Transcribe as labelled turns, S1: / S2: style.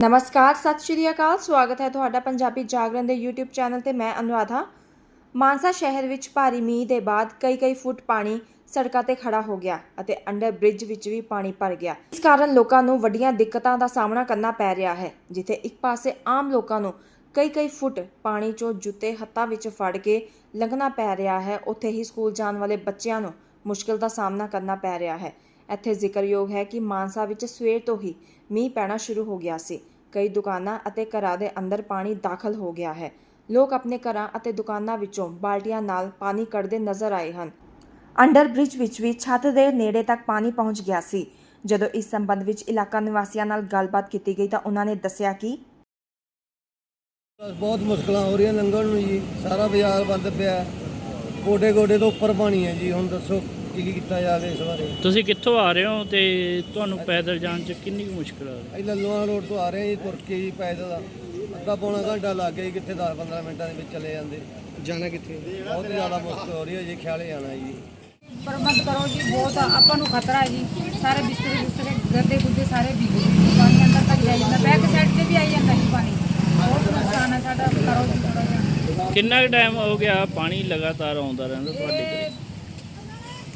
S1: ਨਮਸਕਾਰ, ਸਤਿ ਸ਼੍ਰੀ ਅਕਾਲ, ਸਵਾਗਤ ਹੈ ਤੁਹਾਡਾ ਪੰਜਾਬੀ ਜਾਗਰਣ ਦੇ YouTube ਚੈਨਲ ਤੇ ਮੈਂ ਅਨੁਰਾਧਾ। ਮਾਨਸਾ ਸ਼ਹਿਰ ਵਿੱਚ ਭਾਰੀ ਮੀਂਹ ਦੇ ਬਾਅਦ ਕਈ ਕਈ ਫੁੱਟ ਪਾਣੀ ਸੜਕਾਂ ਤੇ ਖੜਾ ਹੋ ਗਿਆ ਅਤੇ ਅੰਡਰ ਬ੍ਰਿਜ ਵਿੱਚ ਵੀ ਪਾਣੀ ਭਰ ਗਿਆ। ਇਸ ਕਾਰਨ ਲੋਕਾਂ ਨੂੰ ਵੱਡੀਆਂ ਦਿੱਕਤਾਂ ਦਾ ਸਾਹਮਣਾ ਕਰਨਾ ਪੈ ਰਿਹਾ ਹੈ, ਜਿੱਥੇ ਇੱਕ ਪਾਸੇ ਆਮ ਲੋਕਾਂ ਨੂੰ ਕਈ ਕਈ ਫੁੱਟ ਪਾਣੀ 'ਚੋਂ ਜੁੱਤੇ ਹੱਥਾਂ ਵਿੱਚ ਫੜ ਕੇ ਲੰਘਣਾ ਪੈ ਰਿਹਾ ਹੈ। ਉੱਥੇ ਹੀ ਸਕੂਲ ਜਾਣ ਵਾਲੇ ਬੱਚਿਆਂ ਨੂੰ ਮੁਸ਼ਕਲ ਦਾ ਸਾਹਮਣਾ ਕਰਨਾ ਪੈ ਰਿਹਾ ਹੈ। ਇੱਥੇ ਜ਼ਿਕਰਯੋਗ ਹੈ ਕਿ ਮਾਨਸਾ ਵਿੱਚ ਸਵੇਰ ਤੋਂ ਹੀ ਮੀਂਹ ਪੈਣਾ ਸ਼ੁਰੂ ਹੋ ਗਿਆ ਸੀ। ਕਈ ਦੁਕਾਨਾਂ ਅਤੇ ਘਰਾਂ ਦੇ ਅੰਦਰ ਪਾਣੀ ਦਾਖਲ ਹੋ ਗਿਆ ਹੈ। ਲੋਕ ਆਪਣੇ ਘਰਾਂ ਅਤੇ ਦੁਕਾਨਾਂ ਵਿੱਚੋਂ ਬਾਲਟੀਆਂ ਨਾਲ ਪਾਣੀ ਕੱਢਦੇ ਨਜ਼ਰ ਆਏ ਹਨ। ਅੰਡਰ ਬ੍ਰਿਜ ਵਿੱਚ ਵੀ ਛੱਤ ਦੇ ਨੇੜੇ ਤੱਕ ਪਾਣੀ ਪਹੁੰਚ ਗਿਆ ਸੀ। ਜਦੋਂ ਇਸ ਸੰਬੰਧ ਵਿੱਚ ਇਲਾਕਾ ਨਿਵਾਸੀਆਂ ਨਾਲ ਗੱਲਬਾਤ ਕੀਤੀ ਗਈ ਤਾਂ ਉਹਨਾਂ ਨੇ ਦੱਸਿਆ ਕਿ
S2: ਬਹੁਤ ਮੁਸ਼ਕਲਾਂ ਹੋ ਰਹੀਆਂ ਲੰਘਣ ਨੂੰ ਜੀ। ਸਾਰਾ ਬਾਜ਼ਾਰ ਬੰਦ ਪਿਆ। ਗੋਡੇ ਗੋਡੇ ਤੋਂ ਉੱਪਰ ਪਾਣੀ ਹੈ ਜੀ। ਹੁਣ ਦੱਸੋ। ਕੀ ਕੀਤਾ ਜਾਵੇ ਇਸ ਬਾਰੇ।
S3: ਤੁਸੀਂ ਕਿੱਥੋਂ ਆ ਰਹੇ ਹੋ ਤੇ ਤੁਹਾਨੂੰ ਪੈਦਲ ਜਾਣ 'ਚ ਕਿੰਨੀ ਕੁ ਮੁਸ਼ਕਲ ਆ ਰਹੀ?
S2: ਇਹ ਲੱਲੂਆਂ ਰੋਡ ਤੋਂ ਆ ਰਹੇ ਜੀ ਤੁਰ ਕੇ ਜੀ ਪੈਦਲ। ਅੱਧਾ ਪੌਣਾ ਘੰਟਾ ਲੱਗ ਗਿਆ ਜੀ ਕਿੱਥੇ 10-15 ਮਿੰਟਾਂ ਦੇ ਵਿੱਚ ਚਲੇ ਜਾਂਦੇ। ਜਾਣਾ ਕਿੱਥੇ? ਬਹੁਤ ਜ਼ਿਆਦਾ ਮੁਸ਼ਕਲ ਹੋ ਰਹੀ ਹੈ ਜੀ ਖਿਆਲੇ ਜਾਣਾ ਜੀ।
S4: ਪ੍ਰਬੰਧ ਕਰੋ ਜੀ ਬਹੁਤ ਆਪਾਂ ਨੂੰ ਖਤਰਾ ਹੈ ਜੀ। ਸਾਰੇ ਬਿਸਤਰੇ ਬਿਸਤਰੇ ਗੰਦੇ ਗੁੰਦੇ ਸਾਰੇ ਭਿੱਜੇ ਪਾਣੀ ਅੰਦਰ ਤੱਕ ਜਾਈ ਜਾਂਦਾ ਬੈਕ ਸਾਈਡ ਤੇ ਵੀ ਆਈ ਜਾਂਦਾ ਜੀ ਪਾਣੀ। ਬਹੁਤ ਨੁਕਸਾਨ ਹੈ ਸਾਡਾ ਕਰੋ ਜੀ ਥੋੜਾ ਜਿਹਾ।
S3: ਕਿੰਨਾ ਟਾਈਮ ਹੋ ਗਿਆ ਪਾਣੀ ਲਗਾਤਾਰ ਆਉਂਦਾ ਰਹਿੰਦਾ ਤੁਹਾਡੇ
S1: ਕੋਲ